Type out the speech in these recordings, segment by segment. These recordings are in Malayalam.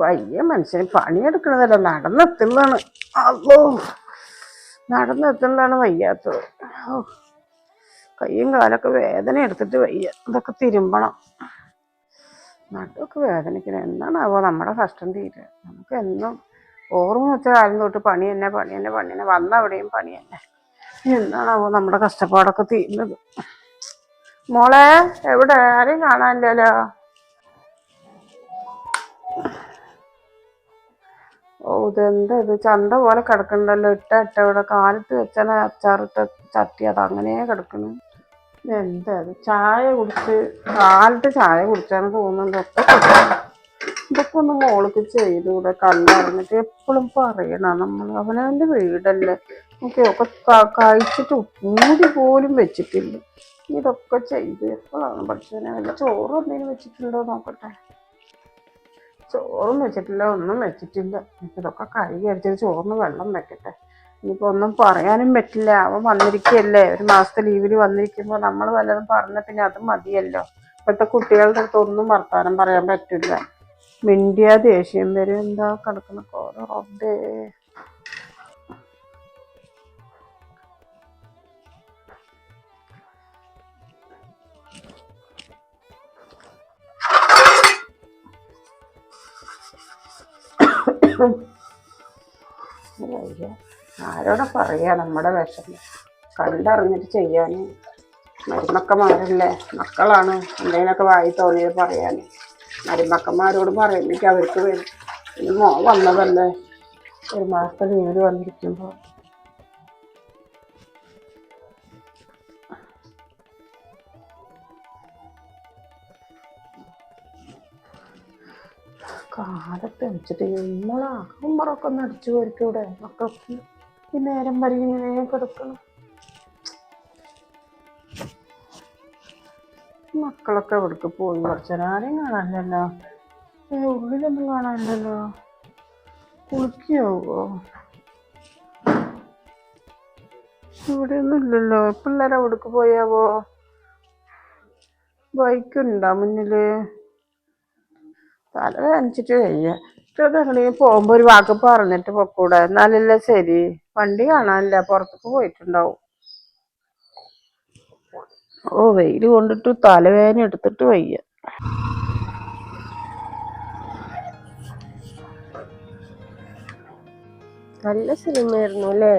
വയ്യ മനുഷ്യന് പണിയെടുക്കണതല്ല നടന്നെത്തുന്നതാണ്. അല്ലോ നടന്നെത്തുന്നതാണ് വയ്യാത്തത്. ഓ കയ്യും കാലൊക്കെ വേദന എടുത്തിട്ട് വയ്യ. ഇതൊക്കെ തിരുമ്പണം. നടുവൊക്കെ വേദനിക്കണം. എന്നാണാവോ നമ്മുടെ കഷ്ടം തീരുക. നമുക്ക് എന്നും ഓർമ്മ വെച്ച കാലം തൊട്ട് പണി തന്നെ പണി തന്നെ പണി തന്നെ. വന്ന അവിടെയും പണി തന്നെ. എന്നാണാവോ നമ്മുടെ കഷ്ടപ്പാടൊക്കെ തീരുന്നത്? മോളെ എവിടെ? ആരെയും കാണാനില്ലല്ലോ? ഓ ഇതെന്താ ഇത്? ചണ്ട പോലെ കിടക്കണ്ടല്ലോ. ഇട്ട ഇട്ട ഇവിടെ. കാലത്ത് വെച്ചാൽ അച്ചാറിട്ട ചട്ടി അത് അങ്ങനെ കിടക്കുന്നു എന്താ ഇത്? ചായ കുടിച്ച് കാലത്ത് ചായ കുടിച്ചാന്ന് തോന്നുന്നുണ്ട് ഒക്കെ. ഇതൊക്കെ ഒന്ന് മോൾക്ക് ചെയ്തുകൂടെ? കല്ലറിഞ്ഞിട്ട് എപ്പോഴും പറയണം. നമ്മൾ അവനവന്റെ വീടല്ലേ. നമുക്ക് ഒക്കെ കഴിച്ചിട്ട് മൂടി പോലും വെച്ചിട്ടില്ല. ഇതൊക്കെ ചെയ്ത് എപ്പോഴാണ് പഠിച്ചതിനെ വല്ല ചോറ് എന്തെങ്കിലും വെച്ചിട്ടുണ്ടോ നോക്കട്ടെ. ചോറും വെച്ചിട്ടില്ല ഒന്നും വെച്ചിട്ടില്ല. ഇതൊക്കെ കഴുകി അടിച്ചത് ചോറിന് വെള്ളം വെക്കട്ടെ. ഇനിയിപ്പോ ഒന്നും പറയാനും പറ്റില്ല. അവൻ വന്നിരിക്കുകയല്ലേ ഒരു മാസത്തെ ലീവിൽ വന്നിരിക്കുമ്പോൾ നമ്മൾ വല്ലതും പറഞ്ഞ പിന്നെ അത് മതിയല്ലോ. ഇപ്പോഴത്തെ കുട്ടികളുടെ അടുത്ത് ഒന്നും വർത്താനം പറയാൻ പറ്റില്ല. മിണ്ടിയ ദേഷ്യം വരെ. എന്താ കിടക്കുന്ന റബ്ബേ. ആരോടെ പറയാ നമ്മുടെ വിഷമം? കണ്ടറിഞ്ഞിട്ട് ചെയ്യാൻ മരുമക്കന്മാരല്ലേ മക്കളാണ്. എന്തെങ്കിലുമൊക്കെ വായി തോന്നിയത് പറയാൻ മരുമക്കന്മാരോട് പറയുന്നെങ്കിൽ അവർക്ക് വരും പിന്നെ മോ വന്നതല്ലേ? ഒരു മാസത്തെ ലീവിൽ വന്നിരിക്കുമ്പോൾ വെച്ചിട്ട് നമ്മളാ ഉമ്മറൊക്കെ ഒന്ന് അടിച്ചു പോരിക്കൂടെ മക്കൾക്ക് ഈ നേരം വരെ ഇങ്ങനെ കിടക്കണം. മക്കളൊക്കെ എവിടേക്ക് പോയി? കുറച്ചേരം ആരെയും കാണാനില്ലല്ലോ. ഏ ഉള്ളിലൊന്നും കാണാനില്ലല്ലോ. കുളിക്കാവോ ഇവിടെ ഒന്നും ഇല്ലല്ലോ. പിള്ളേരെ എവിടേക്ക് പോയാവോ? ബൈക്കുണ്ടോ മുന്നിൽ. തല വേദനിച്ചിട്ട് വയ്യ. ഇതെങ്ങനെയും പോകുമ്പോ ഒരു വാക്ക് പറഞ്ഞിട്ട് പൊക്കൂടെ. എന്നാലല്ലേ ശരി. വണ്ടി കാണാനില്ല. പുറത്തേക്ക് പോയിട്ടുണ്ടാവും. ഓ വെയിൽ കൊണ്ടിട്ട് തലവേദന എടുത്തിട്ട് വയ്യ. നല്ല സിനിമയായിരുന്നു അല്ലേ?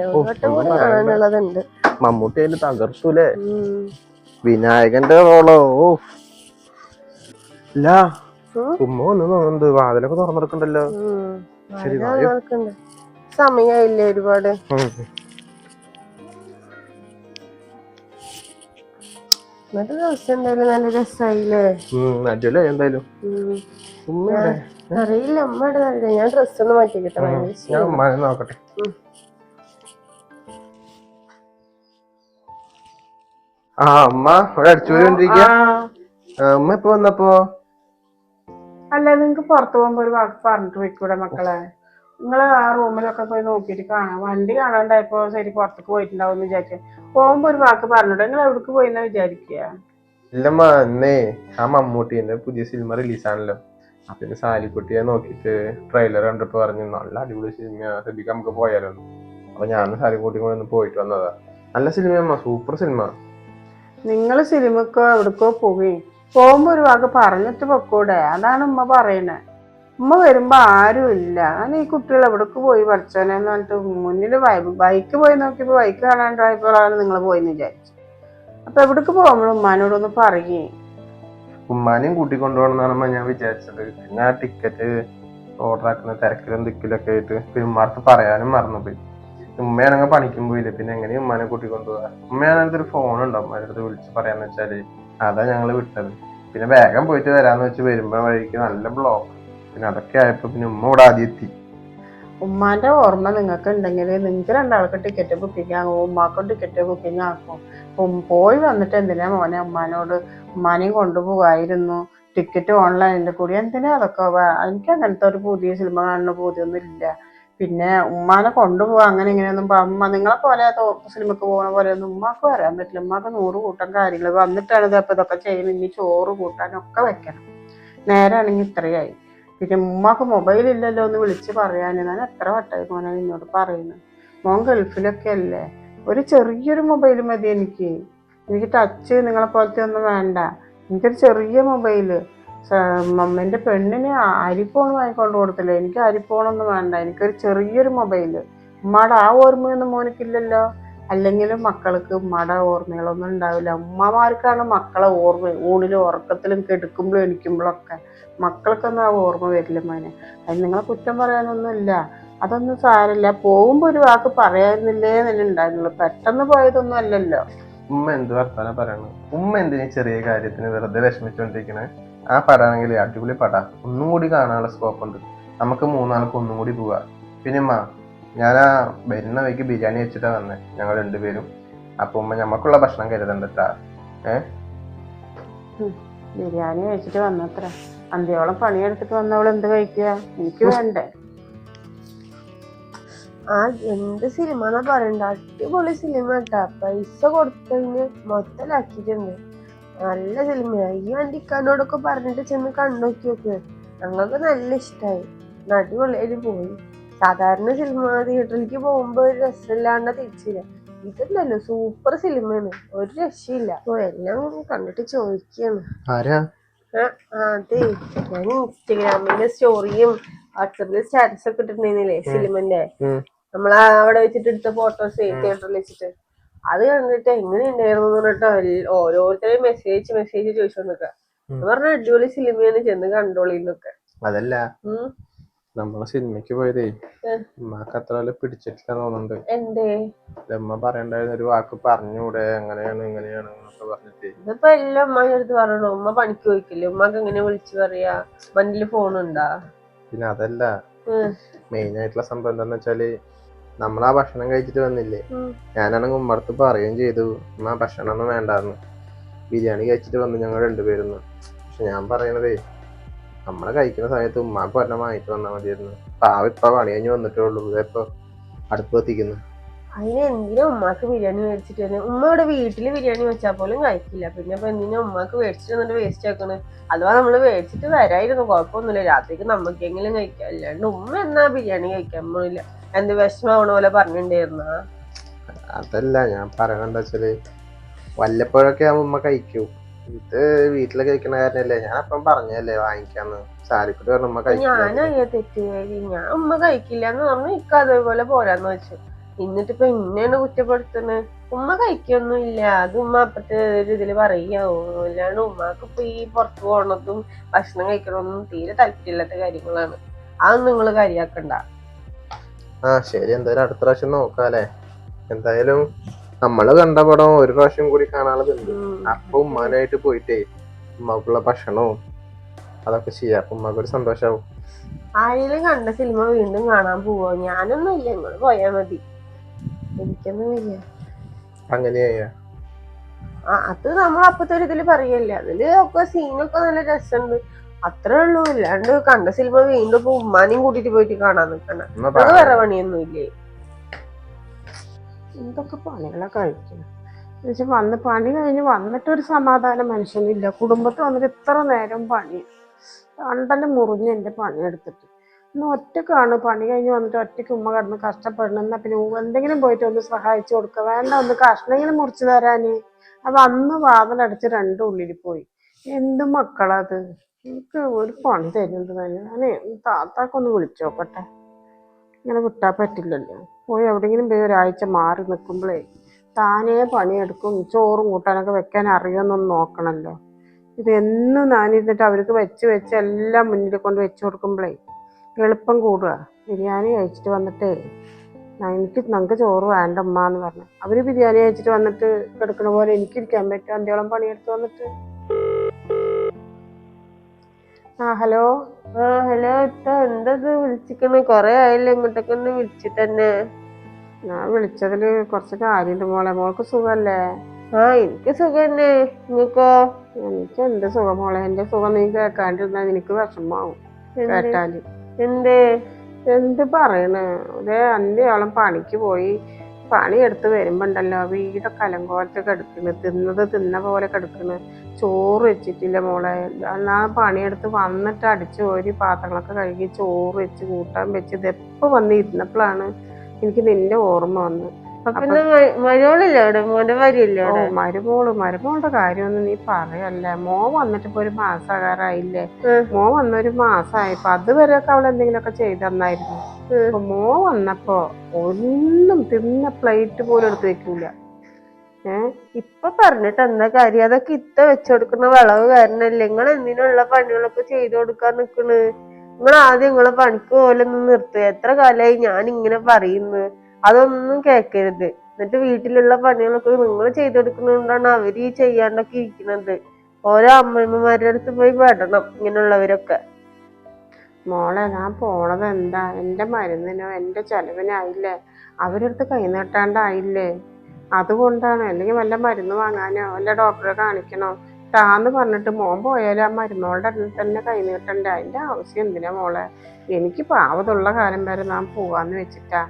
കൂടി കാണാനുള്ളതുണ്ട് മമ്മൂട്ടി അതിന് തകർത്തൂലേ? വിനായകന്റെ റോളോ. ഓ. ഇല്ല. ഉമ്മ തോന്നുന്നുണ്ട് വാതിലൊക്കെ തുറന്നെടുക്കണ്ടല്ലോ. ശരി, സമയായില്ലേ ഒരുപാട്. ഇന്നത്തെ ദിവസം എന്തായാലും നല്ല രസമായില്ലേ അടിയല്ലേ എന്തായാലും. ഉം. ഉമ്മ അറിയില്ല ഞാൻ ഡ്രസ് ഒന്ന് മാറ്റിക്കിട്ടെ ഉം, ഞാൻ ക്ഷീണം. നോക്കട്ടെ. ആ അമ്മ ഇവിടെ അടിച്ചു അമ്മ ഇപ്പൊ വന്നപ്പോ? അല്ല നിങ്ങക്ക് പുറത്തു പോകുമ്പോ ഒരു വാക്ക് പറഞ്ഞിട്ട് പോയിക്കൂടെ മക്കളെ? നിങ്ങൾ ആ റൂമിലൊക്കെ പോയി നോക്കിയിട്ട് കാണാം. വണ്ടി കാണാണ്ടായപ്പോ ശരി പുറത്തേക്ക് പോയിട്ടുണ്ടാവും എന്ന് വിചാരിച്ചു. പോകുമ്പോ ഒരു വാക്ക് പറഞ്ഞിട്ട് നിങ്ങൾ എവിടേക്ക് പോയിന്നാ വിചാരിക്കുക ഇല്ലമ്മ ഇന്നേ ആ മമ്മൂട്ടിന്റെ പുതിയ സിനിമ റിലീസാണല്ലോ. അപ്പൊ സാലിക്കുട്ടിയെ നോക്കിയിട്ട് ട്രെയിലർ കണ്ടിട്ട് പറഞ്ഞു നല്ല അടിപൊളി സിനിമ ശ്രദ്ധിക്കാൻ നമുക്ക് പോയാലോ അപ്പൊ ഞാൻ സാലിക്കുട്ടി കൂടെ ഒന്ന് പോയിട്ട് വന്നതാ. നല്ല സിനിമയമ്മ സൂപ്പർ സിനിമ. നിങ്ങൾ സിനിമക്കോ എവിടേക്കോ പോവുകയും പോകുമ്പോ ഒരു വാക്ക് പറഞ്ഞിട്ട് പൊക്കൂടെ. അതാണ് ഉമ്മ പറയണേ. ഉമ്മ വരുമ്പോ ആരും ഇല്ല. അങ്ങനെ ഈ കുട്ടികൾ എവിടേക്ക് പോയി പഠിച്ചോനെന്ന് പറഞ്ഞിട്ട് മുന്നിൽ ബൈക്ക് പോയി നോക്കിയപ്പോൾ ബൈക്ക് കാണാണ്ടായപ്പോഴാണ് നിങ്ങൾ പോയെന്ന് വിചാരിച്ചു. അപ്പൊ എവിടേക്ക് പോകുമ്പോൾ ഉമ്മാനോടൊന്ന് പറയേ. ഉമ്മാനെയും കൂട്ടി കൊണ്ടുപോകണമെന്നാണ് ഞാൻ വിചാരിച്ചത്. പിന്നെ ആ ടിക്കറ്റ് ഓർഡർ ആക്കുന്ന തിരക്കിലും ദിക്കിലൊക്കെ ആയിട്ട് ഉമ്മാർക്ക് പറയാനും മറന്നുപോയി. ഉമ്മയാണെങ്കിൽ പണിക്കും പോയില്ല. പിന്നെ എങ്ങനെയും ഉമ്മാനെ കൂട്ടിക്കൊണ്ടുപോകാ ഉമ്മയാണെങ്കിൽ ഒരു ഫോൺ ഉണ്ട്? ഉമ്മാന്റെ അടുത്ത് വിളിച്ച് പറയാന്ന് വെച്ചാൽ അതാ ഞങ്ങൾ വിട്ടത്. പിന്നെ വേഗം പോയിട്ട് വരാന്ന് വെച്ച് വരുമ്പോ വഴിക്ക് നല്ല ബ്ലോക്ക് പിന്നെ അതൊക്കെ ആയപ്പോ പിന്നെ ഉമ്മ ഇവിടെ ആദ്യം എത്തി. ഉമ്മാന്റെ ഓർമ്മ നിങ്ങൾക്ക് ഉണ്ടെങ്കിൽ നിങ്ങൾക്ക് രണ്ടാൾക്ക് ടിക്കറ്റ് ബുക്കിംഗ് ആകും ഉമ്മാക്കും ടിക്കറ്റ് ബുക്കിംഗ് ആക്കും. പോയി വന്നിട്ട് എന്തിനാ മോനെ ഉമ്മാനോട്? ഉമ്മാനെയും കൊണ്ടുപോകായിരുന്നു. ടിക്കറ്റ് ഓൺലൈനിൽ കൂടി എന്തിനാ അതൊക്കെ എനിക്ക് അങ്ങനത്തെ ഒരു പുതിയ സിനിമ കാണുന്ന പൂതിയൊന്നും ഇല്ല. പിന്നെ ഉമ്മാനെ കൊണ്ടുപോവാ അങ്ങനെ ഇങ്ങനെയൊന്നും അമ്മ നിങ്ങളെ പോലെ സിനിമക്ക് പോകുന്ന പോലെ ഒന്നും ഉമ്മാക്ക് വരാൻ പറ്റില്ല. ഉമ്മാക്ക് നൂറ് കൂട്ടം കാര്യങ്ങൾ വന്നിട്ടാണ് ഇത് അപ്പൊ ഇതൊക്കെ ചെയ്യുന്ന ഇനി ചോറ് കൂട്ടാനൊക്കെ വെക്കണം. നേരാണെങ്കിൽ ഇത്രയായി. പിന്നെ ഉമ്മാക്ക് മൊബൈൽ ഇല്ലല്ലോ എന്ന് വിളിച്ച് പറയാൻ ഞാൻ എത്ര വട്ടായി മോനെ എന്നോട് പറയുന്നു. മോൻ ഗൾഫിലൊക്കെ അല്ലേ? ഒരു ചെറിയൊരു മൊബൈൽ മതി എനിക്ക്. എനിക്ക് ടച്ച് നിങ്ങളെ പോലത്തെ ഒന്നും വേണ്ട. എനിക്കൊരു ചെറിയ മൊബൈൽ മമ്മന്റെ പെണ്ണിന് അരിഫോൺ വാങ്ങിക്കൊണ്ട് കൊടുത്തില്ല? എനിക്ക് അരിഫോണൊന്നും വേണ്ട. എനിക്കൊരു ചെറിയൊരു മൊബൈൽ ഉമ്മയുടെ ആ ഓർമ്മയൊന്നും മോനിക്കില്ലല്ലോ. അല്ലെങ്കിൽ മക്കൾക്ക് ഉമ്മയുടെ ഓർമ്മകളൊന്നും ഉണ്ടാവില്ല. ഉമ്മമാർക്കാണ് മക്കളെ ഓർമ്മ ഊണിലും ഉറക്കത്തിലും കെടുക്കുമ്പോഴും എണിക്കുമ്പോഴൊക്കെ മക്കൾക്കൊന്നും ആ ഓർമ്മ വരില്ല മോനെ. അത് നിങ്ങളെ കുറ്റം പറയാനൊന്നുമില്ല. അതൊന്നും സാരമില്ല. പോകുമ്പോൾ ഒരു വാക്ക് പറയാനില്ലേ എന്നല്ലേ ഉണ്ടായിരുന്നുള്ളൂ. പെട്ടെന്ന് പോയതൊന്നും അല്ലല്ലോ. ഉമ്മ എന്ത് വർത്താനം പറയണു? ഉമ്മ എന്തിനാ ചെറിയ കാര്യത്തിന് വെറുതെ വിഷമിച്ചോണ്ടിരിക്കണേ? ആ പടാണെങ്കിൽ അടിപൊളി പട. ഒന്നും കൂടി കാണാനുള്ള സ്കോപ്പ് ഉണ്ട്. നമുക്ക് മൂന്നാൾക്ക് ഒന്നും കൂടി പോവാ. പിന്നെ മാ ഞാൻ ആ വരുന്ന വഴിക്ക് ബിരിയാണി വെച്ചിട്ടാ വന്നേ ഞങ്ങൾ രണ്ടുപേരും. അപ്പൊ ഉമ്മ ഞമ്മക്കുള്ള ഭക്ഷണം കരുതണ്ടട്ടാ. ബിരിയാണി കഴിച്ചിട്ട് വന്നത്ര. അന്ത്യോളം പണിയെടുത്തിട്ട് വന്നവൾ എന്ത് കഴിക്കുക? എനിക്ക് വേണ്ടേ? ആ എന്ത് സിനിമ എന്നാ പറയണ്ട? അടിപൊളി സിനിമ കേട്ടാ പൈസ കൊടുത്തതിന് മൊത്തലാക്കിയിട്ടുണ്ട് നല്ല സിനിമയാ. ഈ വണ്ടിക്കാരനോടൊക്കെ പറഞ്ഞിട്ട് ചെന്ന് കണ്ണോക്കി നോക്ക് ഞങ്ങൾക്ക് നല്ല ഇഷ്ടായി. അടിപൊളിയായിട്ട് പോയി. സാധാരണ സിനിമ തിയേറ്ററിലേക്ക് പോകുമ്പോ ഒരു രസമില്ലാണ്ട് തിരിച്ചില്ല. ഇതല്ലല്ലോ സൂപ്പർ സിനിമയാണ്. ഒരു രക്ഷയില്ല. ഓ എല്ലാം കണ്ടിട്ട് ചോദിക്കാണ്. അതെ. ഞാൻ ഇൻസ്റ്റഗ്രാമിന്റെ സ്റ്റോറിയും വാട്സപ്പിൽ സ്റ്റാറ്റസ് ഒക്കെ ഇട്ടിട്ടുണ്ടായിരുന്നില്ലേ സിനിമന്റെ? നമ്മളവിടെ നമ്മളാ അവിടെ വെച്ചിട്ട് എടുത്ത ഫോട്ടോസ് തിയേറ്ററിൽ വെച്ചിട്ട്. അത് കണ്ടിട്ട് എങ്ങനെ ഉണ്ടായിരുന്നു പറഞ്ഞിട്ട് ഓരോരുത്തരെയും മെസ്സേജ് മെസ്സേജ് ചോദിച്ചോണ്ടിരിക്ക ഉം. പറഞ്ഞ അടിപൊളി സിനിമയാണ് ചെന്ന് കണ്ടോളിന്നൊക്കെ അതല്ല. നമ്മളെ സിനിമയ്ക്ക് പോയതേ ഉമ്മാക്ക് അത്ര വല്ല പിടിച്ചിട്ടില്ല തോന്നുന്നുണ്ട്. എന്തേ? ഉമ്മ പറയണ്ടായിരുന്ന ഒരു വാക്ക് പറഞ്ഞൂടെ അങ്ങനെയാണ് ഇങ്ങനെയാണ് എന്നൊക്കെ പറഞ്ഞിട്ട്. ഇതിപ്പോ എല്ലാം ഉമ്മാന്റെ അടുത്ത് പറയണു? ഉമ്മ പണിക്ക് പോയിക്കില്ലേ? ഉമ്മക്ക് എങ്ങനെ വിളിച്ചു പറയാ? വണ്ടിയിൽ ഉണ്ടാ? പിന്നെ അതല്ല. മെയിൻ ആയിട്ടുള്ള സംഭവം എന്താന്ന് വെച്ചാൽ നമ്മൾ ആ ഭക്ഷണം കഴിച്ചിട്ട് വന്നില്ലേ. ഞാനാണെങ്കിൽ ഉമ്മടുത്ത് പറയുകയും ചെയ്തു. ആ ഭക്ഷണം ഒന്നും വേണ്ടാന്ന്. ബിരിയാണി കഴിച്ചിട്ട് വന്നു ഞങ്ങൾ രണ്ടുപേരുന്നു. പക്ഷെ ഞാൻ പറയണതേ നമ്മളെ കഴിക്കുന്ന സമയത്ത് ഉമ്മാക്ക് ഒരെണ്ണം വാങ്ങിട്ട് വന്നാൽ മതിയായിരുന്നു. പാവ ഇപ്പൊ പണി കഴിഞ്ഞ് വന്നിട്ടേ ഉള്ളൂ. ഇപ്പൊ അടുപ്പ് എത്തിക്കുന്നു അതിന് എന്തിനാ ഉമ്മാക്ക് ബിരിയാണി മേടിച്ചിട്ട് തന്നെ ഉമ്മ ഇവിടെ വീട്ടിൽ ബിരിയാണി വെച്ചാൽ പോലും കഴിക്കില്ല. പിന്നെ ഇപ്പൊ എന്തിനാ ഉമ്മാക്ക് മേടിച്ചിട്ട് വന്നിട്ട് വേസ്റ്റ് ആക്കണ്? അഥവാ നമ്മൾ മേടിച്ചിട്ട് വരായിരുന്നു കുഴപ്പമൊന്നുമില്ല. രാത്രിക്ക് നമുക്കെങ്കിലും കഴിക്കാം. അല്ലാണ്ട് ഉമ്മ എന്നാ ബിരിയാണി കഴിക്കാൻ പോണില്ല. എന്ത് വിഷമാവണ പോലെ പറഞ്ഞിട്ടുണ്ടായിരുന്ന? അതല്ല ഞാൻ പറയണെന്താ വെച്ചാൽ വല്ലപ്പോഴൊക്കെ ആവുമ്പോ ഉമ്മ കഴിക്കൂ. ഇത് വീട്ടിൽ കഴിക്കണ കാരണല്ലേ ഞാൻ അപ്പം പറഞ്ഞല്ലേ വാങ്ങിക്കാന്ന്. സാരിക്കുട്ടി പറഞ്ഞു ഉമ്മ കഴിക്കില്ല ഞാൻ തെറ്റ് ഞാൻ ഉമ്മ കഴിക്കില്ല എന്ന് പറഞ്ഞു ഇക്ക അതേപോലെ പോരാന്ന് വെച്ചു. എന്നിട്ട് ഇപ്പൊ ഇന്നെയാണ് കുറ്റപ്പെടുത്തുന്നത് ഉമ്മ കഴിക്കൊന്നും ഇല്ല അത് ഉമ്മ അപ്പത്തെ ഒരു ഇതിൽ പറയാവോ. അല്ലാണ്ട് ഉമ്മക്ക് ഇപ്പൊ ഈ പുറത്തു പോണതും ഭക്ഷണം കഴിക്കണമൊന്നും തീരെ താല്പര്യമില്ലാത്ത കാര്യങ്ങളാണ്. അതൊന്നും നിങ്ങൾ കാര്യാക്കണ്ട. ആ ശരി. എന്തായാലും അടുത്ത പ്രാവശ്യം നോക്കാല്ലേ എന്തായാലും നമ്മൾ കണ്ട പടം ഒരു പ്രാവശ്യം കൂടി കാണാനുള്ളതുണ്ട്. ഉം. അപ്പൊ ഉമ്മാനായിട്ട് പോയിട്ടേ ഉമ്മാക്കുള്ള ഭക്ഷണവും അതൊക്കെ ചെയ്യാം. അപ്പൊ ഉമ്മാക്ക് ഒരു സന്തോഷാവും. ആരെങ്കിലും കണ്ട സിനിമ വീണ്ടും കാണാൻ പോവോ? ഞാനൊന്നും ഇല്ല നിങ്ങൾ പോയാ മതി. എനിക്കൊന്നും അങ്ങനെയാ ആ അത് നമ്മൾ അപ്പത്തെ ഒരു ഇതിൽ പറയല്ലേ. അതിൽ ഒക്കെ സീനൊക്കെ നല്ല രസമുണ്ട് അത്രേ ഉള്ളൂ. ഇല്ലാണ്ട് കണ്ട സിനിമ വീണ്ടും ഇപ്പൊ ഉമ്മാനെയും കൂട്ടിട്ട് പോയിട്ട് കാണാൻ നിക്കണ അത് വേറെ പണിയൊന്നും ഇല്ലേ എന്തൊക്കെ പണികളെ കഴിക്കണം? എന്നുവെച്ചാൽ വന്ന് പണി കഴിഞ്ഞ് വന്നിട്ടൊരു സമാധാനം മനുഷ്യനില്ല. കുടുംബത്തിൽ വന്നിട്ട് ഇത്ര നേരം പണി? കണ്ടൽ മുറിഞ്ഞ് എന്റെ പണിയെടുത്തിട്ട്. ഇന്ന് ഒറ്റക്കാണ്. പണി കഴിഞ്ഞ് വന്നിട്ട് ഒറ്റയ്ക്ക് ഉമ്മ കിടന്ന് കഷ്ടപ്പെടണം. എന്നാ പിന്നെ എന്തെങ്കിലും പോയിട്ട് ഒന്ന് സഹായിച്ചു കൊടുക്കുക വേണ്ട ഒന്ന് കഷ്ണെങ്കിലും മുറിച്ച് തരാന്. അത് അന്ന് വാതിലടച്ച് രണ്ടും ഉള്ളിൽ പോയി. എന്ത് മക്കളത്? എനിക്ക് ഒരു പണി തരുന്നുണ്ട് തന്നെ. താത്താക്കൊന്ന് വിളിച്ചു നോക്കട്ടെ. ഇങ്ങനെ വിട്ടാൽ പറ്റില്ലല്ലോ. പോയി എവിടെയെങ്കിലും പോയി ഒരാഴ്ച മാറി നിൽക്കുമ്പോഴേ താനേ പണിയെടുക്കും. ചോറും കൂട്ടാനൊക്കെ വെക്കാൻ അറിയുമെന്നൊന്ന് നോക്കണല്ലോ. ഇത് എന്നും ഞാനിരുന്നിട്ട് അവർക്ക് വെച്ച് വെച്ച് എല്ലാം മുന്നിൽ കൊണ്ട് വെച്ച് കൊടുക്കുമ്പോഴേ എളുപ്പം കൂടുക. ബിരിയാണി കഴിച്ചിട്ട് വന്നിട്ടേ "ഞാൻ- എനിക്ക് നമുക്ക് ചോറ് വേണ്ട ഉമ്മ എന്ന് പറഞ്ഞു. അവർ ബിരിയാണി കഴിച്ചിട്ട് വന്നിട്ട് കിടക്കണ പോലെ എനിക്കിരിക്കാൻ പറ്റും അന്ത്യോളം പണിയെടുത്ത് വന്നിട്ട്. ആ ഹലോ? ആ ഹലോ ഇത്ത എന്തത് വിളിച്ചിക്കണ്? കൊറേ ആയില്ലേ ഇങ്ങോട്ടൊക്കെ ഒന്ന് വിളിച്ചിട്ട് തന്നെ ഞാൻ വിളിച്ചതിൽ കുറച്ച് കാര്യമുണ്ട് മോളെ. മോൾക്ക് സുഖല്ലേ? ആ എനിക്ക് സുഖം തന്നെ നിങ്ങക്കോ എനിക്ക് എന്റെ സുഖം മോളെ? എന്റെ സുഖം നീ കേൾക്കാണ്ടിരുന്നാ എനിക്ക് വിഷമാവും. കേട്ടാൽ. എന്തേ? എന്ത് പറയണേ? ഒരേ അന്ത്യോളം പണിക്ക് പോയി. പണിയെടുത്ത് വരുമ്പോണ്ടല്ലോ വീടൊക്കെ അലങ്കോലത്ത് കിടക്കണ്. തിന്നത് തിന്ന പോലെ കിടക്കണ്. ചോറ് വെച്ചിട്ടില്ല മോളെ. എന്നാ പണിയെടുത്ത് വന്നിട്ട് അടിച്ച് ഒരു പാത്രങ്ങളൊക്കെ കഴുകി ചോറ് വെച്ച് കൂട്ടാൻ വെച്ച് ഇതെപ്പോ വന്ന് ഇരുന്നപ്പോഴാണ് എനിക്ക് നിന്റെ ഓർമ്മ വന്ന് മരുമോൾ മരുമോളുടെ കാര്യമൊന്നും നീ പറയല്ലേ. മോ വന്നിട്ട് ഇപ്പൊ ഒരു മാസാകാറായില്ലേ. മോ വന്ന ഒരു മാസമായപ്പോ അതുവരെയൊക്കെ അവൾ എന്തെങ്കിലുമൊക്കെ ചെയ്തു തന്നായിരുന്നു. അപ്പൊ മോ വന്നപ്പോ ഒന്നും തിന്ന പ്ലേറ്റ് പോലും എടുത്ത് വെക്കൂല. ഏഹ് ഇപ്പൊ പറഞ്ഞിട്ട് എന്താ കാര്യം? അതൊക്കെ ഇത്ത വെച്ചുകൊടുക്കുന്ന വിളവ് കാരണല്ലേ? നിങ്ങൾ എന്തിനുള്ള പണികളൊക്കെ ചെയ്തു കൊടുക്കാൻ നിക്കണ്? നിങ്ങൾ ആദ്യം നിങ്ങളെ പണിക്ക് പോലൊന്നും നിർത്തുക എത്ര കാലമായി ഞാൻ ഇങ്ങനെ പറയുന്നു? അതൊന്നും കേക്കരുത്. എന്നിട്ട് വീട്ടിലുള്ള പണികളൊക്കെ നിങ്ങൾ ചെയ്തു കൊടുക്കുന്നതുകൊണ്ടാണ് അവർ ഈ ചെയ്യാണ്ടൊക്കെ ഇരിക്കുന്നത്. ഓരോ അമ്മമ്മമാരുടെ അടുത്ത് പോയി പെടണം ഇങ്ങനെയുള്ളവരൊക്കെ. മോളെ ഞാൻ പോണത് എന്താ? എന്റെ മരുന്നിനോ എന്റെ ചെലവിനായില്ലേ? അവരടുത്ത് കൈനീട്ടാണ്ടായില്ലേ? അതുകൊണ്ടാണ്. അല്ലെങ്കിൽ വല്ല മരുന്ന് വാങ്ങാനോ വല്ല ഡോക്ടറെ കാണിക്കണോ? താന്ന് പറഞ്ഞിട്ട് മോൻ പോയാലും ആ മരുന്നോളുടെ അടുത്ത് തന്നെ കൈനീട്ടണ്ട? അതിന്റെ ആവശ്യം എന്തിനാ മോളെ? എനിക്ക് പാവതുള്ള കാലം വരെ ഞാൻ പോവാന്ന് വെച്ചിട്ടാ.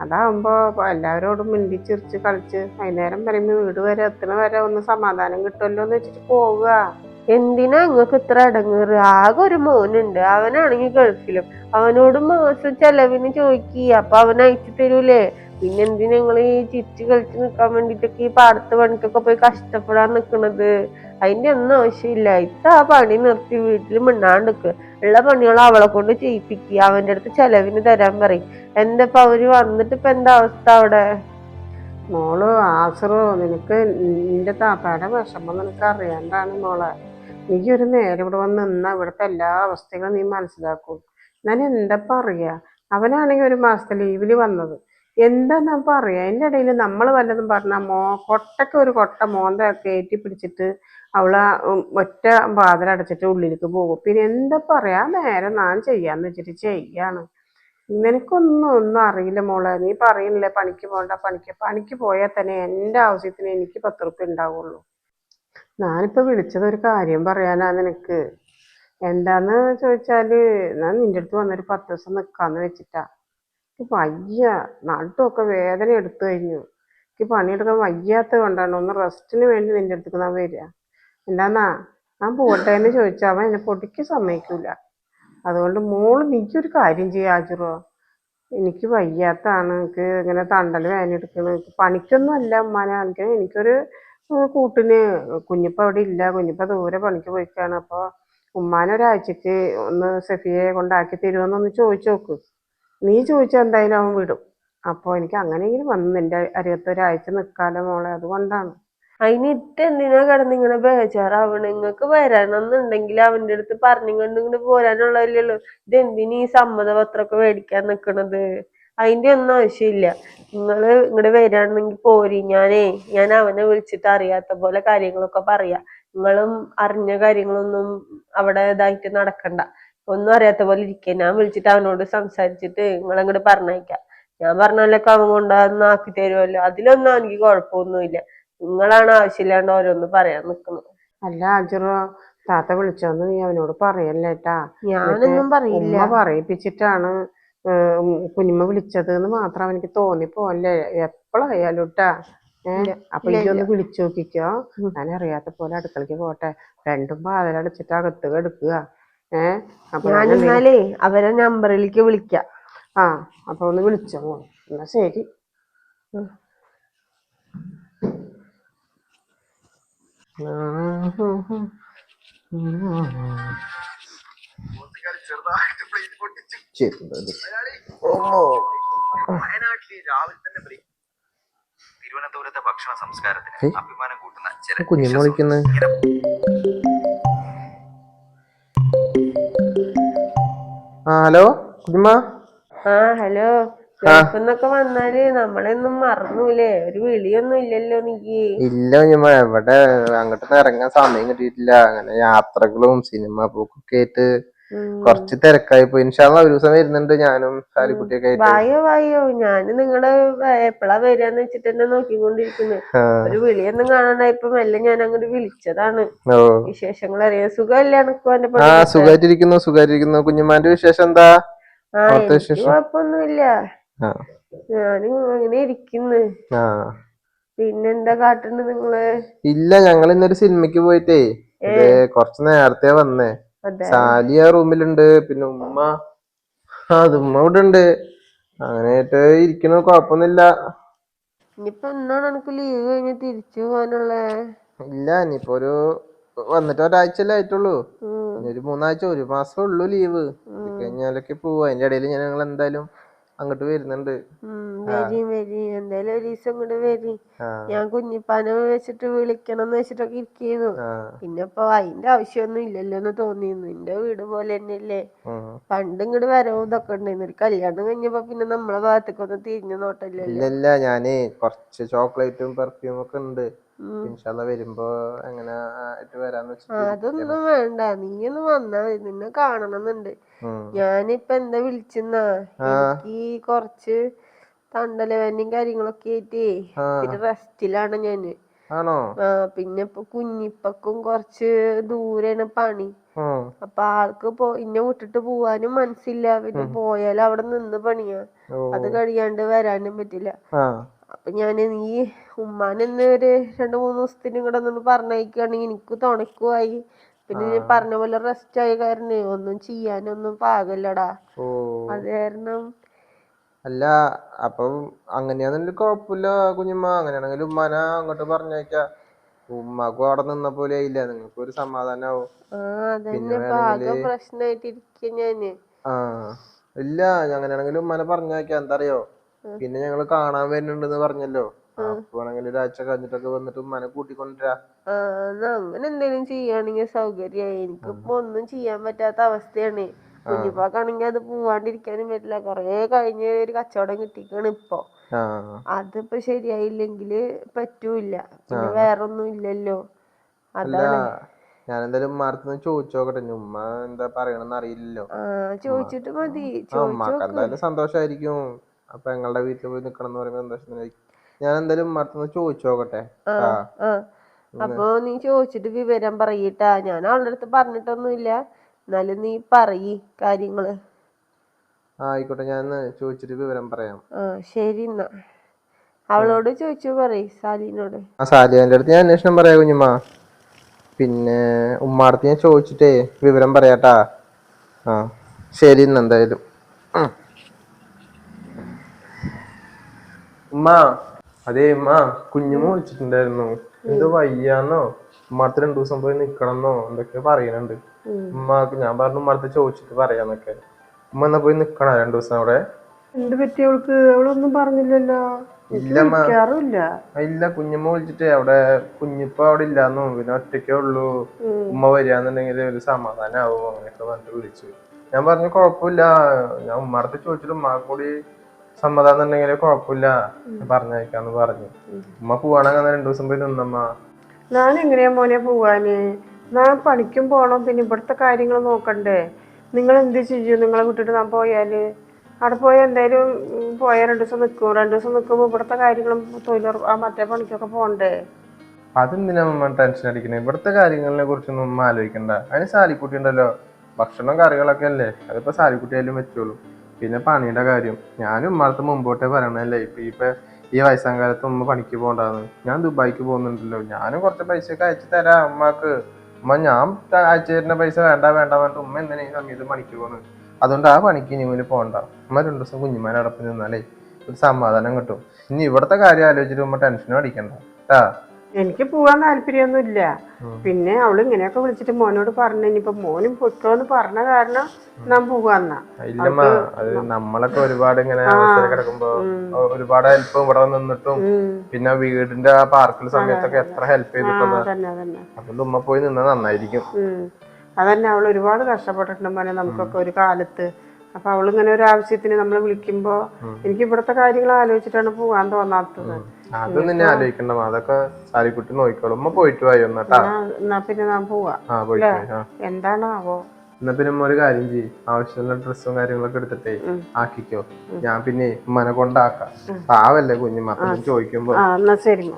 അതാവുമ്പോ എല്ലാവരോടും മിണ്ടി ചിരിച്ച് കളിച്ച് വൈകുന്നേരം വരുമ്പോൾ വീട് വരെ എത്തണ വരെ ഒന്ന് സമാധാനം കിട്ടുമല്ലോ എന്ന് വെച്ചിട്ട് പോവുക. എന്തിനാ നിങ്ങൾക്ക് ഇത്ര അടങ്ങേറ്? ആകെ ഒരു മോനുണ്ട്. അവനാണെങ്കിൽ ഗൾഫിലും. അവനോട് മാസം ചെലവിന് ചോദിക്കുക അപ്പൊ അവൻ അയച്ചു തരൂലേ? പിന്നെ എന്തിനാ നിങ്ങൾ ഈ ചിറ്റ് കളിച്ച് നിക്കാൻ വേണ്ടിട്ടൊക്കെ ഈ പാടത്ത് പണിക്കൊക്കെ പോയി കഷ്ടപ്പെടാൻ നിക്കണത്? അതിന്റെ ഒന്നും ആവശ്യമില്ല. ഇത്ത ആ പണി നിർത്തി വീട്ടിൽ മിണ്ടാണ്ടിക്ക് ഉള്ള പണികൾ അവളെ കൊണ്ട് ചെയ്യിപ്പിക്കുക അവന്റെ അടുത്ത് ചെലവിന് തരാൻ പറയും. എന്താ ഇപ്പൊ അവർ വന്നിട്ട് ഇപ്പൊ എന്താ അവസ്ഥ അവിടെ? മോൾ ആസറോ നിനക്ക് നിന്റെ താത്താടെ വിഷമം നിനക്ക് അറിയാണ്ടാണ് മോളെ. നീ ഒരു നേരം ഇവിടെ വന്ന് നിന്നാ ഇവിടുത്തെ എല്ലാ അവസ്ഥകളും നീ മനസ്സിലാക്കും. ഞാൻ എന്താ പറയാ അവനാണെങ്കിൽ ഒരു മാസത്തെ ലീവിൽ വന്നത്. എന്താ ഞാൻ പറയാ? അതിന്റെ ഇടയിൽ നമ്മൾ വല്ലതും പറഞ്ഞാൽ മോ കൊട്ടക്ക് ഒരു കൊട്ട മോന്തയൊക്കെ ഏറ്റി പിടിച്ചിട്ട് അവൾ ഒറ്റ വാതിലടച്ചിട്ട് ഉള്ളിലേക്ക് പോകും. പിന്നെ എന്താ പറയാ? നേരം ഞാൻ ചെയ്യാന്ന് വെച്ചിട്ട് ചെയ്യാണ്. നിനക്കൊന്നും ഒന്നും അറിയില്ല മോളെ. നീ പറയുന്നില്ലേ പണിക്ക് പോകണ്ട പണിക്ക് പണിക്ക് പോയാൽ തന്നെ എന്റെ ആവശ്യത്തിന് എനിക്ക് പത്ത് റുപ്യ ഉണ്ടാവുള്ളൂ. ഞാനിപ്പോൾ വിളിച്ചത് ഒരു കാര്യം പറയാനാ നിനക്ക്. എന്താന്ന് ചോദിച്ചാൽ ഞാൻ നിന്റെ അടുത്ത് വന്നൊരു പത്ത് ദിവസം നിൽക്കാന്ന് വെച്ചിട്ടാ. വയ്യ. നടുവൊക്കെ വേദന എടുത്തു കഴിഞ്ഞു. എനിക്ക് പണിയെടുക്കാൻ വയ്യാത്ത കൊണ്ടാണ്. ഒന്ന് റെസ്റ്റിന് വേണ്ടി നിന്റെ അടുത്തേക്ക് ഞാൻ വരിക. എന്താന്നാ? ഞാൻ പോട്ടെ എന്ന് ചോദിച്ചാൽ അവൻ എന്നെ പൊടിക്ക് സമ്മതിക്കൂല. അതുകൊണ്ട് മോൾ നീക്കൊരു കാര്യം ചെയ്യാ ആചുറോ എനിക്ക് വയ്യാത്താണ്. എനിക്ക് ഇങ്ങനെ തണ്ടൽ വേദന എടുക്കണം. പണിക്കൊന്നും അല്ല ഉമ്മാനെ. എനിക്ക് എനിക്കൊരു കൂട്ടിന് കുഞ്ഞിപ്പ അവിടെ ഇല്ല. കുഞ്ഞിപ്പ ദൂരെ പണിക്ക് പോയിക്കാണ്. അപ്പോൾ ഉമ്മാനെ ഒരാഴ്ചക്ക് ഒന്ന് സെഫിയെ കൊണ്ടാക്കി തരുമെന്നൊന്ന് ചോദിച്ചു നോക്ക്. നീ ചോദിച്ചാൽ എന്തായാലും അവൻ വിടും. അപ്പോൾ എനിക്ക് അങ്ങനെയെങ്കിലും വന്ന് എന്റെ അരികത്ത് ഒരാഴ്ച നിൽക്കാലോ മോളെ അതുകൊണ്ടാണ്. അതിന് ഇത്ത എന്തിനാ കിടന്ന് ഇങ്ങനെ ബേജാറാവണം? നിങ്ങൾക്ക് വരണമെന്നുണ്ടെങ്കിൽ അവന്റെ അടുത്ത് പറഞ്ഞുകൊണ്ട് ഇങ്ങോട്ട് പോരാനുള്ളതല്ലേ ഇത് എന്തിനു ഈ സമ്മതപത്രമൊക്കെ മേടിക്കാൻ നിൽക്കണത് അതിന്റെ ഒന്നും ആവശ്യമില്ല. നിങ്ങൾ ഇങ്ങോട്ട് വരാണെങ്കിൽ പോരി. ഞാനേ ഞാൻ അവനെ വിളിച്ചിട്ട് അറിയാത്ത പോലെ കാര്യങ്ങളൊക്കെ പറയാം. നിങ്ങളും അറിഞ്ഞ കാര്യങ്ങളൊന്നും അവിടെ ഇതായിട്ട് നടക്കണ്ട. ഒന്നും അറിയാത്ത പോലെ ഇരിക്കുക ഞാൻ വിളിച്ചിട്ട് അവനോട് സംസാരിച്ചിട്ട് നിങ്ങളങ്ങോട്ട് പറഞ്ഞയക്കാം. ഞാൻ പറഞ്ഞാലൊക്കെ അവൻ കൊണ്ടുവന്ന് ആക്കി തരുമല്ലോ അതിലൊന്നും എനിക്ക് കുഴപ്പമൊന്നുമില്ല. നിങ്ങളാണ് ആവശ്യമില്ലാണ്ട് ഓരോന്ന് പറയാൻ നിക്കുന്നത്. അല്ല അജുറോ താത്ത വിളിച്ചോന്ന് നീ അവനോട് പറയല്ലേട്ടാ ഞാനൊന്നും പറയില്ല. പറയിപ്പിച്ചിട്ടാണ് കുഞ്ഞുമ്മ വിളിച്ചത് എന്ന് മാത്രം അവനിക്ക് തോന്നിപ്പോല്ലേ എപ്പോഴായാലും ട്ടാ. ഏഹ് അപ്പൊ ഇനി ഇതൊന്ന് വിളിച്ചു നോക്കിക്കോ. ഞാൻ അറിയാത്ത പോലെ അടുക്കളക്ക് പോട്ടെ. രണ്ടും പാതലടിച്ചിട്ട് അകത്ത് കെടുക്കുക. ഏഹ് അപ്പൊ ഞാൻ എന്നാലേ അവരെ നമ്പറിലേക്ക് വിളിക്കാം. ആ അപ്പൊ ഒന്ന് വിളിച്ചോ. മോളെ. എന്നാ ശരി. തിരുവനന്തപുരത്തെ ഭക്ഷണ സംസ്കാരത്തിന്. അഭിമാനം കൂട്ടുന്ന ചില കുഞ്ഞിമ്മ ആ ഹലോ കുഞ്ഞിമ്മ ആ ഹലോ ഗൾഫിന്നൊക്കെ വന്നാൽ നമ്മളെന്നും മറന്നൂലേ? ഒരു വിളിയൊന്നും ഇല്ലല്ലോ നീക്ക്. ഇല്ല ഞമ്മ എവിടെ? അങ്ങോട്ടൊന്നും ഇറങ്ങാൻ സമയം കിട്ടിയിട്ടില്ല. അങ്ങനെ യാത്രകളും സിനിമ പോക്കൊക്കെ ആയിട്ട്. കുറച്ച് തിരക്കായി പോയി. ഇൻഷാല്ല ഒരു ദിവസം വരുന്നുണ്ട് ഞാനും സാലിക്കുട്ടിയൊക്കെ ആയിട്ട്. വായോ വായോ. ഞാൻ നിങ്ങൾ എപ്പോഴാ വരാന്ന് വെച്ചിട്ട് തന്നെ നോക്കിക്കൊണ്ടിരിക്കുന്നു. ഒരു വിളിയൊന്നും കാണാണ്ടായപ്പോ മെല്ലെ ഞാൻ അങ്ങോട്ട് വിളിച്ചതാണ്. വിശേഷങ്ങൾ അറിയാം സുഖമല്ലേ എനക്കും എന്റെ ആ പെണ്ണിനൊക്കെ? സുഖായിട്ടിരിക്കുന്നു സുഖായിട്ടിരിക്കുന്നു. കുഞ്ഞുമാന്റെ വിശേഷം എന്താ? ആ? കുഴപ്പമൊന്നുമില്ല. ഞാനും അങ്ങനെ ഇരിക്കുന്നു. പിന്നെന്താ കാട്ടുണ്ട് നിങ്ങൾ? ഇല്ല ഞങ്ങൾ ഇന്നൊരു സിനിമക്ക് പോയിട്ടേ കുറച്ച് നേരത്തെ വന്നേ. അതെ. സാലി ആ റൂമിലുണ്ട് പിന്നെ ഉമ്മ. അത് ഉമ്മ ഇവിടെ ഉണ്ട് അങ്ങനെയായിട്ട് ഇരിക്കണ കുഴപ്പമൊന്നുമില്ല. ഇനിയിപ്പോ എന്നാണ് എനിക്ക് ലീവ് കഴിഞ്ഞ് തിരിച്ചു പോകാനുള്ളേ? ഇല്ല ഇനിയിപ്പോ ഒരു വന്നിട്ട് ഒരാഴ്ചയല്ലേ ആയിട്ടുള്ളൂ. ഒരു മൂന്നാഴ്ച ഒരു മാസം ഉള്ളു ലീവ് കഴിഞ്ഞാലൊക്കെ പോവും. അതിന്റെ ഇടയിൽ ഞങ്ങൾ എന്തായാലും അങ്ങോട്ട് വരുന്നുണ്ട്. വരി വരി. എന്തായാലും ഒരു ദിവസം വരി. ഞാൻ കുഞ്ഞിപ്പാനെ വെച്ചിട്ട് വിളിക്കണം എന്ന് വെച്ചിട്ടൊക്കെ ഇരിക്കുന്നു പിന്നെ ഇപ്പൊ അതിന്റെ ആവശ്യമൊന്നും ഇല്ലല്ലോ എന്ന് തോന്നിയിരുന്നു എന്റെ വീട് പോലെ തന്നെയല്ലേ. പണ്ട് ഇങ്ങോട്ട് വരവും ഇതൊക്കെ ഉണ്ടായിരുന്നു. ഒരു കല്യാണം കഴിഞ്ഞപ്പോ പിന്നെ നമ്മളെ ഭാഗത്തേക്കൊന്നും തിരിഞ്ഞു നോട്ടല്ലോ ഞാനേ കുറച്ച് ചോക്ലേറ്റും പെർഫ്യൂമൊക്കെ ഉണ്ട്. ഇൻഷാല്ല വരുമ്പോ എങ്ങനെ ആയിട്ട് വരാന്ന് അതൊന്നും വേണ്ട. നീ ഒന്ന് വന്നാ മതി. നിന്നെ കാണണമെന്നുണ്ട്. ഞാനിപ്പ എന്താ വിളിച്ചെന്നാ? ഈ എനിക്ക് കുറച്ച് തണ്ടലവേനയും കാര്യങ്ങളൊക്കെ ആയിട്ടേ. ഇത്തിരി റെസ്റ്റിലാണ് ഞാൻ. ആണോ? ആ പിന്നെ ഇപ്പൊ കുഞ്ഞിപ്പക്കും കുറച്ച് ദൂരെയാണ് പണി. അപ്പൊ ആൾക്ക് പോ ഇന്നെ വിട്ടിട്ട് പോവാനും മനസ്സില്ല. പിന്നെ പോയാൽ അവിടെ നിന്ന് പണിയാ. അത് കഴിയാണ്ട് വരാനും പറ്റില്ല. അപ്പൊ ഞാൻ നീ ഉമ്മാനെന്ന് ഒരു രണ്ട് മൂന്ന് ദിവസത്തിന് ഇങ്ങോട്ട് ഒന്ന് പറഞ്ഞയക്കുകയാണെങ്കിൽ എനിക്ക് തുണക്കുമായി പിന്നെ ഞാൻ പറഞ്ഞ പോലെ റെസ്റ്റ് ആയ കാരണേ ഒന്നും ചെയ്യാനൊന്നും പാകല്ലടാ. അത് കാരണം അല്ല അപ്പം അങ്ങനെയാണെങ്കിലും കുഴപ്പമില്ല കുഞ്ഞുമ്മ. അങ്ങനെയാണെങ്കിലും ഉമ്മാനെ അങ്ങോട്ട് പറഞ്ഞേക്കാ ഉമ്മാക്കും അവിടെ നിന്ന പോലെ ഇല്ല നിങ്ങൾക്ക് ഒരു സമാധാനാവും. ഇല്ല അങ്ങനെയാണെങ്കിൽ ഉമ്മാനെ പറഞ്ഞേക്കാം എന്താ അറിയോ? പിന്നെ ഞങ്ങൾ കാണാൻ വരുന്നുണ്ടെന്ന് പറഞ്ഞല്ലോ. അപ്പൊ ആണെങ്കിൽ ഒരാഴ്ച കഴിഞ്ഞിട്ടൊക്കെ വന്നിട്ട് ഉമ്മാനെ കൂട്ടിക്കൊണ്ടുവരാ അങ്ങനെ എന്തെങ്കിലും ചെയ്യുകയാണെങ്കിൽ സൗകര്യമായി. എനിക്കിപ്പോ ഒന്നും ചെയ്യാൻ പറ്റാത്ത അവസ്ഥയാണ്. കുഞ്ഞിപ്പാക്കാണെങ്കിൽ അത് പോവാണ്ടിരിക്കാനും പറ്റില്ല. കൊറേ കഴിഞ്ഞ് ഒരു കച്ചവടം കിട്ടിക്കാണ് ഇപ്പൊ. അതിപ്പോ ശരിയായില്ലെങ്കിൽ പറ്റൂല പിന്നെ വേറൊന്നും ഇല്ലല്ലോ. അതാണ്. ഞാൻ എന്തായാലും ഉമ്മാർത്ത് ചോദിച്ചോക്കട്ടെ ഉമ്മ എന്താ പറയണെന്ന് അറിയില്ലല്ലോ. ചോദിച്ചിട്ട് മതി. എന്തായാലും സന്തോഷായിരിക്കും. അപ്പൊ ഞങ്ങളുടെ വീട്ടിൽ പോയി നിക്കണം എന്ന് പറയുമ്പോ സന്തോഷമായിരിക്കും ഞാൻ എന്തായാലും ഉമ്മാർത്ത് ചോദിച്ചോക്കട്ടെ നോക്കട്ടെ. ആ അപ്പൊ നീ ചോദിച്ചിട്ട് വിവരം പറയിട്ടാ. ഞാൻ അവളുടെ അടുത്ത് പറഞ്ഞിട്ടൊന്നുമില്ല. എന്നാലും നീ പറയ് കാര്യങ്ങൾ. ആയിക്കോട്ടെ. ഞാൻ ചോദിച്ചിട്ട് വിവരം പറയാം. ആ ശരി എന്നാ. അവളോട് ചോദിച്ചു പറയ് സാലിനോട്. ആ സാലിന്റെ അടുത്ത് ഞാൻ അന്വേഷണം പറയാ കുഞ്ഞുമ്മ. പിന്നെ ഉമ്മാടത്ത് ഞാൻ ചോദിച്ചിട്ടേ വിവരം പറയാട്ടാ. ആ ശരി ഇന്ന് എന്തായാലും. ഉമ്മ. അതേ മാ കുഞ്ഞുമ്മ വിളിച്ചിട്ടുണ്ടായിരുന്നു എന്തോ വയ്യാന്നോ? ഉമ്മാർത്ത് രണ്ടു ദിവസം പോയി നിക്കണമെന്നോ എന്തൊക്കെ പറയുന്നുണ്ട് ഉമ്മാക്ക് ഞാൻ പറഞ്ഞു ഉമ്മാർത്ത് ചോദിച്ചിട്ട് പറയാന്നൊക്കെ. ഉമ്മ എന്നാ പോയി നിക്കണ രണ്ടു ദിവസം അവിടെ? എന്ത് പറ്റി അവൾക്ക്? അവളൊന്നും പറഞ്ഞില്ലല്ലോ. ഇല്ല കുഞ്ഞുമ്മ വിളിച്ചിട്ട് അവിടെ കുഞ്ഞിപ്പ അവിടെ ഇല്ലാന്നു? പിന്നെ ഒറ്റയ്ക്കേ ഉള്ളൂ. ഉമ്മ വരികയാന്നുണ്ടെങ്കിൽ ഒരു സമാധാനാവും അങ്ങനെയൊക്കെ പറഞ്ഞിട്ട് വിളിച്ചു. ഞാൻ പറഞ്ഞു കുഴപ്പമില്ല. ഞാൻ ഉമ്മാർത്ത് ചോദിച്ചിട്ട് ഉമ്മാക്ക് കൂടി സമ്മതാനം ഉണ്ടെങ്കിൽ കുഴപ്പമില്ല പറഞ്ഞയക്കാന്ന് പറഞ്ഞു. ഉമ്മ പോവാണെങ്കിൽ രണ്ടു ദിവസം പോയി നിന്നമ്മ. ഞാൻ എങ്ങനെയാ മോനെ പോവാന്? ഞാൻ പണിക്കും പോണം. പിന്നെ ഇവിടുത്തെ കാര്യങ്ങൾ നോക്കണ്ടേ. നിങ്ങൾ എന്ത് ചെയ്യും? നിങ്ങളെ വിട്ടിട്ട് ഞാൻ പോയാൽ? അവിടെ പോയാൽ എന്തായാലും പോയ പോയാൽ രണ്ടു ദിവസം നിൽക്കും രണ്ടു ദിവസം നിൽക്കുമ്പോൾ ഇവിടുത്തെ കാര്യങ്ങളും തൊഴിലുറപ്പ് ആ മറ്റേ പണിക്കൊക്കെ പോകണ്ടേ അതെന്തിനാ ഉമ്മ ടെൻഷൻ അടിക്കണേ? ഇവിടുത്തെ കാര്യങ്ങളെ കുറിച്ചൊന്നും ഉമ്മ ആലോചിക്കണ്ട. അതിന് സാലിക്കുട്ടി ഉണ്ടല്ലോ. ഭക്ഷണം കറികളൊക്കെ അല്ലേ? അതിപ്പോ സാലിക്കുട്ടി ആയാലും വെച്ചോളൂ. പിന്നെ പണിയുടെ കാര്യം. ഞാനും ഉമ്മാടത്ത് മുമ്പോട്ടേ പറയണല്ലേ ഇപ്പൊ ഇപ്പൊ ഈ വയസ്സാം കാലത്ത് ഉമ്മ പണിക്ക് പോകണ്ടാന്ന്. ഞാൻ ദുബായിക്ക് പോകുന്നുണ്ടല്ലോ. ഞാനും കുറച്ച് പൈസ ഒക്കെ അയച്ചു തരാം ഉമ്മാക്ക്. ഉമ്മ ഞാൻ അയച്ചു തരുന്ന പൈസ വേണ്ട വേണ്ട പറഞ്ഞിട്ട് ഉമ്മ എന്തിനാ ഈ സമയത്ത് പണിക്ക് പോകുന്നത് അതുകൊണ്ട് ആ പണിക്ക് ഇനി മുന്നിൽ പോകണ്ട ഉമ്മ രണ്ടു ദിവസം കുഞ്ഞുമാനോടൊപ്പം നിന്നാലേ ഒരു സമാധാനം കിട്ടും. ഇനി ഇവിടുത്തെ കാര്യം ആലോചിച്ചിട്ട് ഉമ്മ ടെൻഷനും അടിക്കണ്ട. കേട്ടാ എനിക്ക് പോവാൻ താല്പര്യമൊന്നുമില്ല. പിന്നെ അവൾ ഇങ്ങനെയൊക്കെ വിളിച്ചിട്ട് മോനോട് പറഞ്ഞു ഇനിയിപ്പൊ മോനും പൊയ്ക്കോന്ന് പറഞ്ഞ കാരണം ഞാൻ പോവാന്നാ. ഇല്ലമ്മ അത് നമ്മളൊക്കെ ഒരുപാട് ഇങ്ങനെ അവസരം കിടക്കുമ്പോ ഒരുപാട് ഹെൽപ്പ് ഇവിടെ നിന്നിട്ടും പിന്നെ വീടിന്റെ ആ പാർക്കിൽ സമയത്തൊക്കെ എത്ര ഹെൽപ്പ് ചെയ്തിട്ടുണ്ട്? അതുകൊണ്ട് ഉമ്മ പോയി നിന്നത് നന്നായിരിക്കും. അതന്നെ അവൾ ഒരുപാട് കഷ്ടപ്പെട്ടിട്ടുണ്ട് മോനെ നമുക്കൊക്കെ ഒരു കാലത്ത്. അപ്പൊ അവളിങ്ങനെ ഒരു ആവശ്യത്തിന് നമ്മൾ വിളിക്കുമ്പോ എനിക്ക് ഇവിടുത്തെ കാര്യങ്ങൾ ആലോചിച്ചിട്ടാണ് പോവാൻ തോന്നാത്തത്. അതൊന്നും നിന്നെ ആലോചിക്കണ്ട. അതൊക്കെ സാരിക്കുട്ടി നോക്കിക്കോളും. ഉമ്മ പോയിട്ട് വായി ഒന്നട്ടാ എന്നാ- പിന്നെ ഞാൻ പോവാ. ആ പോയിട്ട് എന്താണാവോ? എന്നാ പിന്നെ ഒരു കാര്യം ചെയ്യും. ആവശ്യമുള്ള ഡ്രസ്സും കാര്യങ്ങളൊക്കെ എടുത്തിട്ടേ ആക്കിക്കോ. ഞാൻ പിന്നെ ഉമ്മനെ കൊണ്ടാക്കാം. പാവല്ലേ കുഞ്ഞു മാത്രം ഞാൻ ചോദിക്കുമ്പോ. ശരി